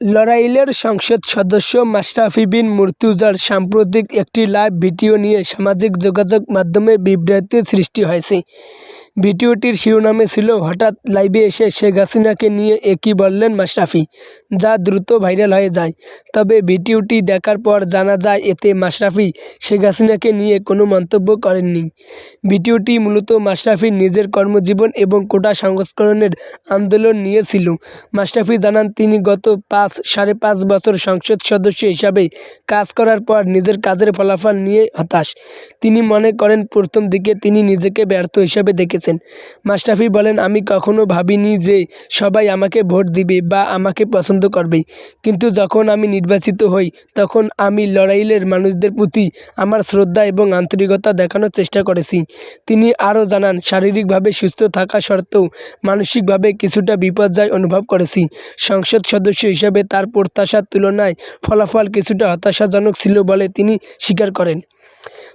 লড়াইলের সংসদ সদস্য মাশরাফি বিন মুর্তজার সাম্প্রতিক একটি লাইভ ভিডিও নিয়ে সামাজিক যোগাযোগ মাধ্যমে বিভ্রান্তির সৃষ্টি হয়েছে। ভিডিওটির শিরোনামে ছিল, হঠাৎ লাইভে এসে শেখ হাসিনাকে নিয়ে একই বললেন মাশরাফি? যা দ্রুত ভাইরাল হয়ে যায়। তবে ভিডিওটি দেখার পর জানা যায়, এতে মাশরাফি শেখ হাসিনাকে নিয়ে কোনো মন্তব্য করেননি। ভিডিওটি মূলত মাশরাফির নিজের কর্মজীবন এবং কোটা সংস্করণের আন্দোলন নিয়েছিল। মাশরাফি জানান, তিনি গত পাঁচ, সাড়ে পাঁচ বছর সংসদ সদস্য হিসাবে কাজ করার পর নিজের কাজের ফলাফল নিয়ে হতাশ। তিনি মনে করেন, প্রথম দিকে তিনি নিজেকে ব্যর্থ হিসাবে দেখেছেন। মাশরাফি বলেন, আমি কখনো ভাবিনি যে সবাই আমাকে ভোট দিবে বা আমাকে পছন্দ করবে কিন্তু যখন আমি নির্বাচিত হই, তখন আমি লড়াইলের মানুষদের প্রতি আমার শ্রদ্ধা এবং আন্তরিকতা দেখানোর চেষ্টা করেছি। তিনি আরও জানান, শারীরিকভাবে সুস্থ থাকা সত্ত্বেও মানসিকভাবে কিছুটা বিপর্যয় অনুভব করেছি। সংসদ সদস্য হিসেবে তার প্রত্যাশার তুলনায় ফলাফল কিছুটা হতাশাজনক ছিল বলে তিনি স্বীকার করেন।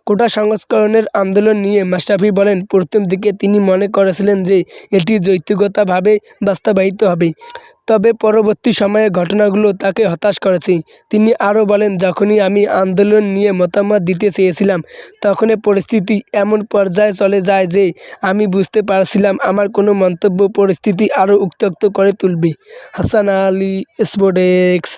কোটা সংস্করণের আন্দোলন নিয়ে মাশরাফি বলেন, প্রথম দিকে তিনি মনে করেছিলেন যে এটি যৌক্তিকতাভাবে বাস্তবায়িত হবে। তবে পরবর্তী সময়ে ঘটনাগুলো তাকে হতাশ করেছে। তিনি আরও বলেন, যখনই আমি আন্দোলন নিয়ে মতামত দিতে চেয়েছিলাম, তখনই পরিস্থিতি এমন পর্যায়ে চলে যায় যে আমি বুঝতে পারছিলাম আমার কোনো মন্তব্য পরিস্থিতি আরও উত্তপ্ত করে তুলবে। হাসান আলী স্পোর্টেক্স